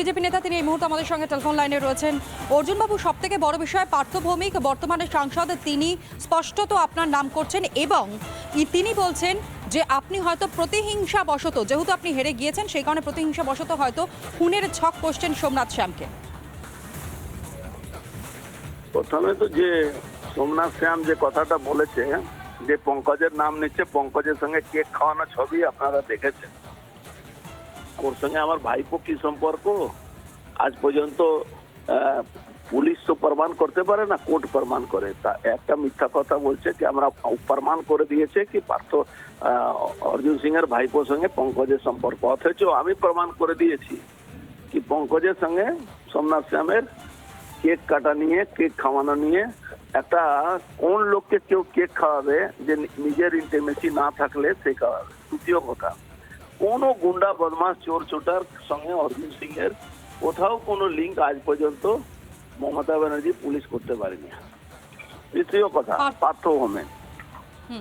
BJP নেতা তিনি এই মুহূর্তে আমাদের সঙ্গে টেলিফোন লাইনে রয়েছেন। অর্জুনবাবু সব থেকে বড় বিষয় পার্থ ভৌমিক বর্তমানে সাংসদ, তিনি স্পষ্টত আপনার নাম করছেন এবং তিনি বলছেন যে আপনি হয়তো প্রতিহিংসা বশত যেহেতু আপনি হেরে গিয়েছেন, সেই কারণে প্রতিহিংসা বশত হয়তো খুনের ছক করছেন সোমনাথ শ্যামকে। প্রথমে তো যে সোমনাথ শ্যাম যে কথাটা বলেছে, যে পঙ্কজের নাম নিচ্ছে, পঙ্কজের সঙ্গে কেক খাওয়ানো ছবি আপনারা দেখেছেন। ওর সঙ্গে আমার ভাইপো কি সম্পর্ক? আজ পর্যন্ত পুলিশ তো প্রমাণ করতে পারে না, কোর্ট প্রমাণ করে। তা একটা মিথ্যা কথা বলছে কি আমরা প্রমাণ করে দিয়েছে কি পার্থ অর্জুন সিং এর ভাইপোর সঙ্গে পঙ্কজের সম্পর্ক। অথচ আমি প্রমাণ করে দিয়েছি কি পঙ্কজের সঙ্গে সোমনাথ শ্যামের কেক কাটা নিয়ে, কেক খাওয়ানো নিয়ে একটা কোন লোককে কেউ কেক খাওয়াবে যে নিজের ইন্টিমেসি না থাকলে সে খাওয়াবে? দ্বিতীয় কথা। কোনো গুন্ডা বদমাস চোর চোটার সঙ্গে অর্জুন সিং এর কোথাও কোনো লিঙ্ক আজ পর্যন্ত মমতা ব্যানার্জি পুলিশ করতে পারেনি। দ্বিতীয় কথা পার্থ- পার্থ ভৌমিক।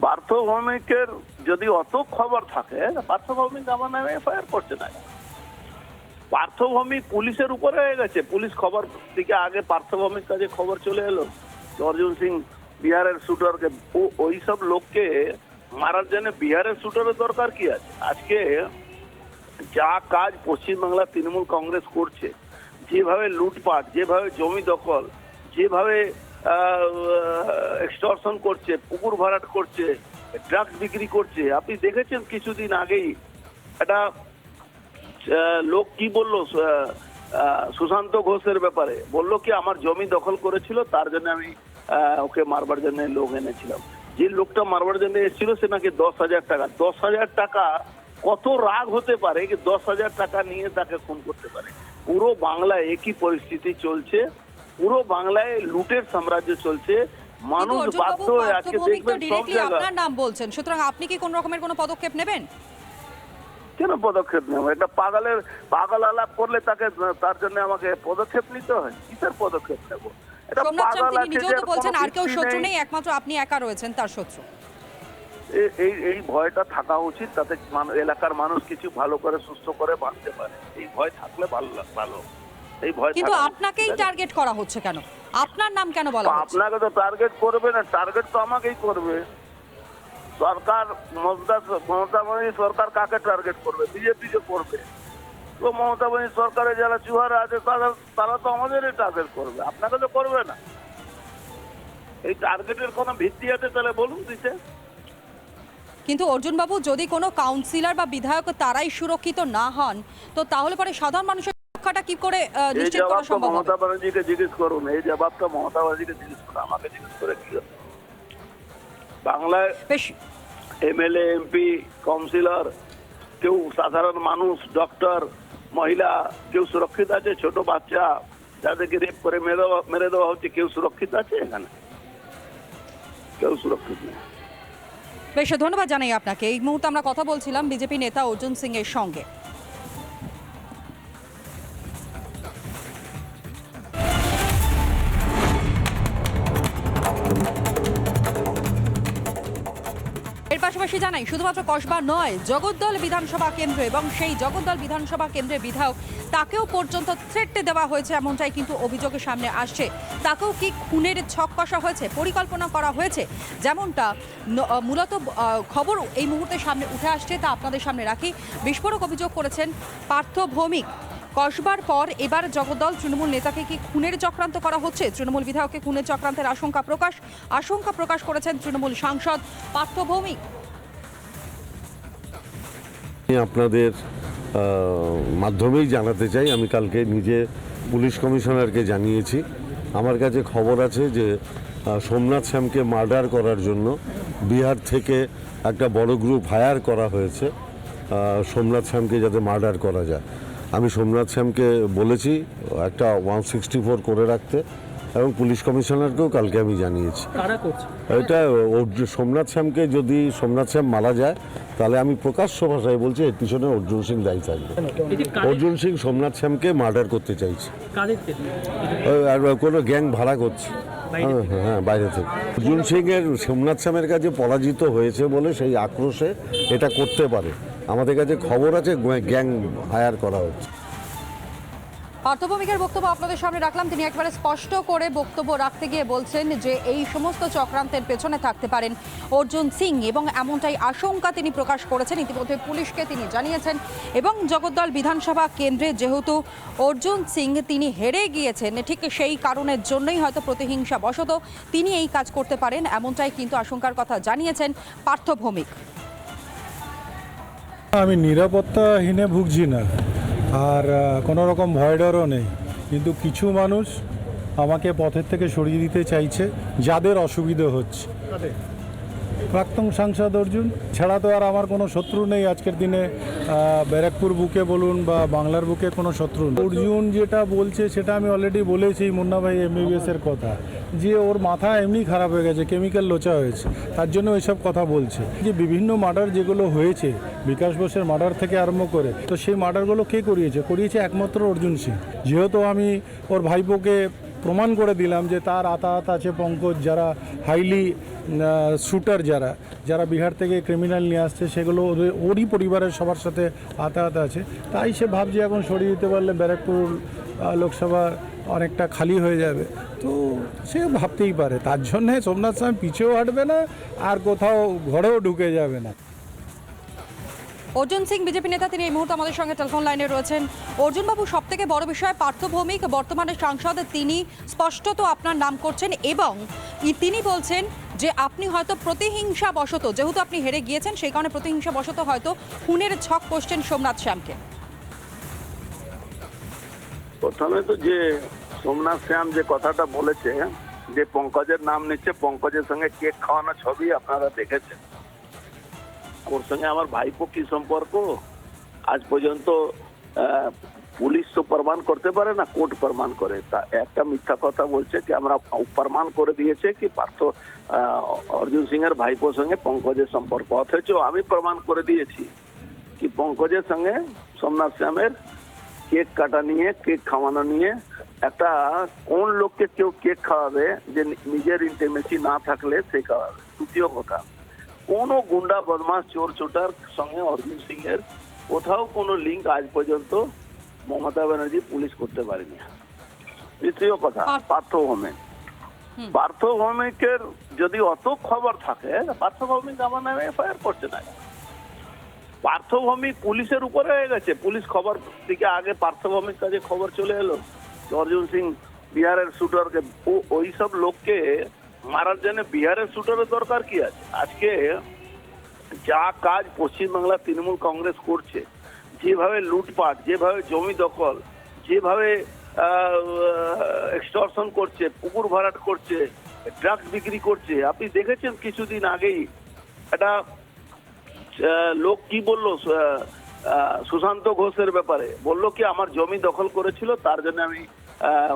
পার্থ ভৌমিকের যদি অত খবর থাকে পার্থ ভৌমিক আমার নামে এফআইআর করছে না। পার্থভূমিক পুলিশের উপরে হয়ে গেছে। পুলিশ খবর থেকে আগে পার্থভূমিক কাছে খবর চলে এলো। অর্জুন সিং বিহারের শুটারকে ওই সব লোককে মারার জন্য বিহারের শুটারের দরকার কি আছে? আজকে যা কাজ পশ্চিমবাংলা তৃণমূল কংগ্রেস করছে, যেভাবে লুটপাট, যেভাবে জমি দখল, যেভাবে এক্সটর্শন করছে, পুকুর ভরাট করছে ড্রাগস বিক্রি করছে, আপনি দেখেছেন কিছুদিন আগেই একটা লোক কি বলল সুশান্ত ঘোষের ব্যাপারে? বলল কি, আমার জমি দখল করেছিল, তার জন্য আমি ওকে মারবার জন্য লোক এনেছিলাম। যে লোকটা মারবার জন্য এসেছিল সে নাকি দশ হাজার টাকা। দশ হাজার টাকা কত রাগ হতে পারে কি দশ হাজার টাকা নিয়ে তাকে খুন করতে পারে। পুরো বাংলায় একই পরিস্থিতি চলছে। পুরো বাংলায় লুটের সাম্রাজ্য চলছে। মানুষ বাধ্য হয়ে আজকে দেখবেন সব জায়গায়। নাম বলছেন। সুতরাং আপনি কি কোন রকমের কোনো পদক্ষেপ নেবেন? কেন পদক্ষেপ নেব? একটা পাগলের পাগল আলাপ করলে তাকে তার জন্য আমাকে পদক্ষেপ নিতে হয়। কিসের পদক্ষেপ নেব? এটা সোমনাথ তিনি নিজেও তো বলছেন আর কেউ শত্রু নেই। নেই একমাত্র আপনি একা রয়েছেন তার শত্রু। এই এই ভয়টা থাকা উচিত তাতে এলাকার মানুষ কিছু ভালো করে সুস্থ করে বাঁচতে পারে। এই ভয় থাকলে ভালো ভালো। এই ভয় কিন্তু আপনাকেই টার্গেট করা হচ্ছে কেন? আপনার নাম কেন বলা হচ্ছে? আপনাকে তো টার্গেট করবে না টার্গেট তো আমাকেই করবে। সরকার মমতা মমতা সরকার কাকে টার্গেট করবে? বিজেপি যে করবে? তো মমতা ব্যানার্জি সরকারে যারা চুহারা আছে তারা তারা তো আমাদেরই টার্গেট করবে। আপনাকে তো করবে না। এই টার্গেটের কোনো ভিত্তি আছে তাহলে বলুন দিতে। কিন্তু অর্জুনবাবু যদি কোনো কাউন্সিলর বা বিধায়ক তারাই সুরক্ষিত না হন তো তাহলে পরে সাধারণ মানুষের রক্ষাটা কি করে নিশ্চিত করা সম্ভব হবে? মমতা ব্যানার্জিকে জিজ্ঞেস করুন। এই জবাবটা মমতা ব্যানার্জিকে জিজ্ঞেস করুন। আমাকে জিজ্ঞেস করে কি? বাংলায় এমএলএ এমপি কাউন্সিলর কেউ সাধারণ মানুষ ডক্টর মহিলা কেউ সুরক্ষিত আছে? ছোট বাচ্চা যাদেরকে রেপ করে মেরে দেওয়া মেরে দেওয়া হচ্ছে, কেউ সুরক্ষিত আছে এখানে? কেউ সুরক্ষিত নেই। বেশ, ধন্যবাদ জানাই আপনাকে। এই মুহূর্তে আমরা কথা বলছিলাম বিজেপি নেতা অর্জুন সিং এর সঙ্গে। পাশাপাশি জানাই, শুধুমাত্র কসবা নয়, জগদ্দল বিধানসভা কেন্দ্র এবং সেই জগদ্দল বিধানসভা কেন্দ্রের বিধায়ক, তাকেও পর্যন্ত থ্রেট দেওয়া হয়েছে এমনটাই কিন্তু অভিযোগের সামনে আসছে। তাকেও কি খুনের ছক কষা হয়েছে, পরিকল্পনা করা হয়েছে? যেমনটা মূলত খবর এই মুহূর্তে সামনে উঠে আসছে, তা আপনাদের সামনে রাখি। বিস্ফোরক অভিযোগ করেছেন পার্থ ভৌমিক। কসবার পর এবার জগদ্দল তৃণমূল নেতাকে কি খুনের চক্রান্ত করা হচ্ছে? তৃণমূল বিধায়ককে খুনের চক্রান্তের আশঙ্কা প্রকাশ আশঙ্কা প্রকাশ করেছেন তৃণমূল সাংসদ পার্থ ভৌমিক। আপনাদের মাধ্যমেই জানাতে চাই। আমি কালকে নিজে পুলিশ কমিশনারকে জানিয়েছি। আমার কাছে খবর আছে যে সোমনাথ শ্যামকে মার্ডার করার জন্য বিহার থেকে একটা বড় গ্রুপ হায়ার করা হয়েছে। সোমনাথ শ্যামকে যাতে মার্ডার করা যায়। আমি সোমনাথ শ্যামকে বলেছি, একটা ওয়ান সিক্সটি ফোর করে রাখতে। এবং পুলিশ কমিশনারকেও কালকে আমি জানিয়েছি। এটা অর্জুন সোমনাথ শ্যামকে যদি সোমনাথ শ্যাম মারা যায় তাহলে আমি প্রকাশ্য ভাষায় বলছি এর পিছনে অর্জুন সিং দায়ী থাকবে। অর্জুন সিং সোমনাথ শ্যামকে মার্ডার করতে চাইছে। আর কোনো গ্যাং ভাড়া করছে। হ্যাঁ, হ্যাঁ বাইরে থেকে। অর্জুন সিং এর সোমনাথ শ্যামের কাছে পরাজিত হয়েছে বলে সেই আক্রোশে এটা করতে পারে। আমাদের কাছে খবর আছে গ্যাং হায়ার করা হচ্ছে। পার্থভূমিকের বক্তব্য আপনাদের সামনে রাখলাম। তিনি একবারে স্পষ্ট করে বক্তব্য রাখতে গিয়ে বলছেন যে এই সমস্ত চক্রান্তের পেছনে থাকতে পারেন অর্জুন সিং এবং এমনটাই আশঙ্কা তিনি প্রকাশ করেছেন। ইতিমধ্যে পুলিশকে তিনি জানিয়েছেন এবং জগদ্দল বিধানসভা কেন্দ্রে যেহেতু অর্জুন সিং তিনি হেরে গিয়েছেন, ঠিক সেই কারণের জন্যই হয়তো প্রতিহিংসা বশত তিনি এই কাজ করতে পারেন, এমনটাই কিন্তু আশঙ্কার কথা জানিয়েছেন পার্থ ভৌমিক আমি নিরাপত্তাহীনে ভুগছি না। আর কোনো রকম ভয় ডরও নেই। কিন্তু কিছু মানুষ আমাকে পথের থেকে সরিয়ে দিতে চাইছে, যাদের অসুবিধে হচ্ছে। প্রাক্তন সাংসদ অর্জুন, ছাড়া তো আর আমার কোনো শত্রু নেই আজকের দিনে। ব্যারাকপুর বুকে বলুন বা বাংলার বুকে কোনো শত্রু নেই। অর্জুন যেটা বলছে, সেটা আমি অলরেডি বলেছি মুন্না ভাই এমবিবিএস এর কথা। যে ওর মাথা এমনি খারাপ হয়ে গেছে কেমিক্যাল লোচা হয়েছে। তার জন্য ওইসব কথা বলছে। যে বিভিন্ন মার্ডার যেগুলো হয়েছে বিকাশ বোসের মার্ডার থেকে আরম্ভ করে, তো সেই মার্ডারগুলো কে করিয়েছে? করিয়েছে একমাত্র অর্জুন সিং। যেহেতু আমি ওর ভাইপোকে প্রমাণ করে দিলাম যে তার আতাহাত আছে পঙ্কজ, যারা হাইলি শুটার যারা যারা বিহার থেকে ক্রিমিনাল নিয়ে আসছে, সেগুলো ওদের ওরই পরিবারের সবার সাথে আতাহাত আছে। তাই সে ভাবছে এখন সরিয়ে দিতে পারলে ব্যারাকপুর লোকসভা অনেকটা খালি হয়ে যাবে। তো সে ভাবতেই পারে। তার জন্যে সোমনাথ স্বামী পিছেও হাঁটবে না, আর কোথাও ঘরেও ঢুকে যাবে না। অর্জুন সিং, বিজেপি নেতা, তিনি এই মুহূর্তে আমাদের সঙ্গে টেলিফোন লাইনে রয়েছেন। অর্জুন বাবু সব থেকে বড় বিষয় পার্থ ভৌমিক বর্তমানে সাংসদ, তিনি স্পষ্টত আপনার নাম করছেন এবং তিনি বলছেন যে আপনি হয়তো প্রতিহিংসা বশত যেহেতু আপনি হেরে গিয়েছেন, সেই কারণে প্রতিহিংসা বশত হয়তো খুনের ছক করছেন সোমনাথ শ্যামকে। প্রথমে তো যে সোমনাথ শ্যাম যে কথাটা বলেছে, যে পঙ্কজের নাম নিচ্ছে, পঙ্কজের সঙ্গে কেক খাওয়ানো ছবি আপনারা দেখেছেন। ওর সঙ্গে আমার ভাইপো কি সম্পর্ক? আজ পর্যন্ত পুলিশ তো প্রমাণ করতে পারে না, কোর্ট প্রমাণ করে। তা একটা মিথ্যা কথা বলছে কি আমরা প্রমাণ করে দিয়েছে কি পার্থ অর্জুন সিং এর ভাইপোর সঙ্গে পঙ্কজের সম্পর্ক। অথচ আমি প্রমাণ করে দিয়েছি কি পঙ্কজের সঙ্গে সোমনাথ শ্যামের কেক কাটা নিয়ে, কেক খাওয়ানো নিয়ে একটা কোন লোককে কেউ কেক খাওয়াবে যে নিজের ইন্টিমেসি না থাকলে সে খাওয়াবে? দ্বিতীয় কথা। কোনো গুন্ডা বদমাস চোর চোটার সঙ্গে অর্জুন সিং এর কোথাও কোনো লিঙ্ক আজ পর্যন্ত মমতা ব্যানার্জি পুলিশ করতে পারেনি। দ্বিতীয় কথা পার্থ- পার্থ ভৌমিক পার্থ ভৌমিকের যদি অত খবর থাকে পার্থ ভৌমিক আমার নামে এফআইআর করছে না। পার্থভূমি পুলিশের উপরে হয়ে গেছে। পুলিশ খবর দিকে আগে পার্থভূমির কাছে খবর চলে এলো। অর্জুন সিং বিহারের শুটারকে ওই সব লোককে মারার জন্য বিহারের শুটারের দরকার কি আছে? আজকে যা কাজ পশ্চিমবাংলা তৃণমূল কংগ্রেস করছে, যেভাবে লুটপাট, যেভাবে জমি দখল, যেভাবে এক্সটর্শন করছে, পুকুর ভরাট করছে ড্রাগস বিক্রি করছে, আপনি দেখেছেন কিছুদিন আগেই একটা লোক কি বলল সুশান্ত ঘোষের ব্যাপারে? বলল কি, আমার জমি দখল করেছিল, তার জন্য আমি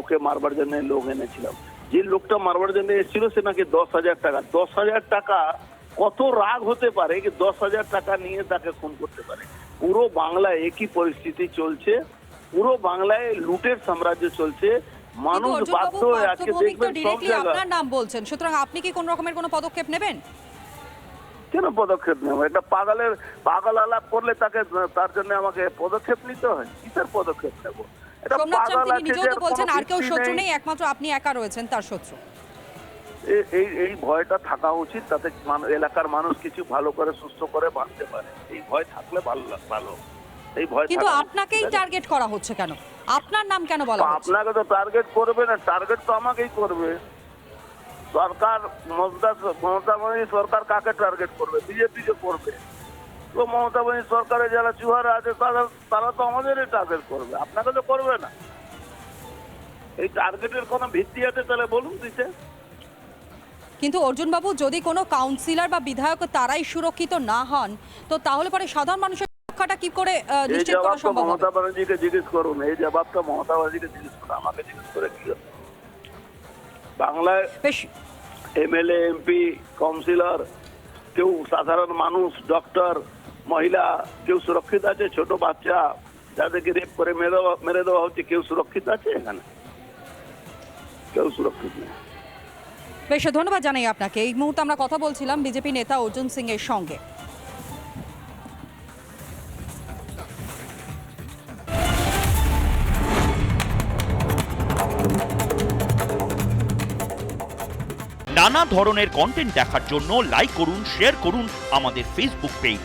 ওকে মারবার জন্য লোক এনেছিলাম। যে লোকটা মারবার জন্য এসেছিল সে নাকি দশ হাজার টাকা। দশ হাজার টাকা কত রাগ হতে পারে কি দশ হাজার টাকা নিয়ে তাকে খুন করতে পারে? পুরো বাংলায় একই পরিস্থিতি চলছে পুরো বাংলায় লুটের সাম্রাজ্য চলছে মানুষ বাধ্য হয়ে আজকে দেখবেন সব জায়গায়। আপনার নাম বলছেন। সুতরাং আপনি কি কোন রকমের কোনো পদক্ষেপ নেবেন? কেন পদক্ষেপ নেব? এটা পাগলের পাগল আলাপ করলে তাকে তার জন্য আমাকে পদক্ষেপ নিতে হয়। কিসের পদক্ষেপ নেব? সোমনাথ শ্যাম তিনি নিজেও তো বলছেন আর কেউ শত্রু নেই। নেই একমাত্র আপনি একা রয়েছেন তার শত্রু। এই এই ভয়টা থাকা উচিত তাতে এলাকার মানুষ কিছু ভালো করে সুস্থ করে বাঁচতে পারে। এই ভয় থাকলে ভালো ভালো। এই ভয় কিন্তু আপনাকেই টার্গেট করা হচ্ছে কেন? আপনার নাম কেন বলা হচ্ছে? আপনাকে তো টার্গেট করবে না টার্গেট তো আমাকেই করবে। সরকার মমতা মমতা সরকার কাকে টার্গেট করবে? বিজেপি কে করবে। তো মমতা ব্যানার্জি সরকারে যারা চুহারা আছে তারা তারা তো আমাদেরই টার্গেট করবে। আপনাকে তো করবে না। এই টার্গেটের কোনো ভিত্তি আছে তাহলে বলুন দিতে। কিন্তু অর্জুন বাবু যদি কোনো কাউন্সিলর বা বিধায়ক তারাই সুরক্ষিত না হন তো তাহলে পরে সাধারণ মানুষের রক্ষাটা কি করে নিশ্চিত করা সম্ভব হবে? মমতা ব্যানার্জিকে জিজ্ঞেস করুন। এই জবাবটা মমতা ব্যানার্জিকে জিজ্ঞেস করুন। আমাকে জিজ্ঞেস করে কি? বাংলায় এমএলএ এমপি কাউন্সিলর কেউ সাধারণ মানুষ ডক্টর মহিলা কেউ সুরক্ষিত আছে? ছোট বাচ্চা যাদেরকে রেপ করে মেরে দেওয়া মেরে দেওয়া হচ্ছে কেউ সুরক্ষিত আছে এখানে? কেউ সুরক্ষিত নেই। বেশ ধন্যবাদ জানাই আপনাকে। এই মুহূর্তে আমরা কথা বলছিলাম বিজেপি নেতা অর্জুন সিং এর সঙ্গে। নানা ধরনের কন্টেন্ট দেখার জন্য লাইক করুন শেয়ার করুন আমাদের ফেসবুক পেজ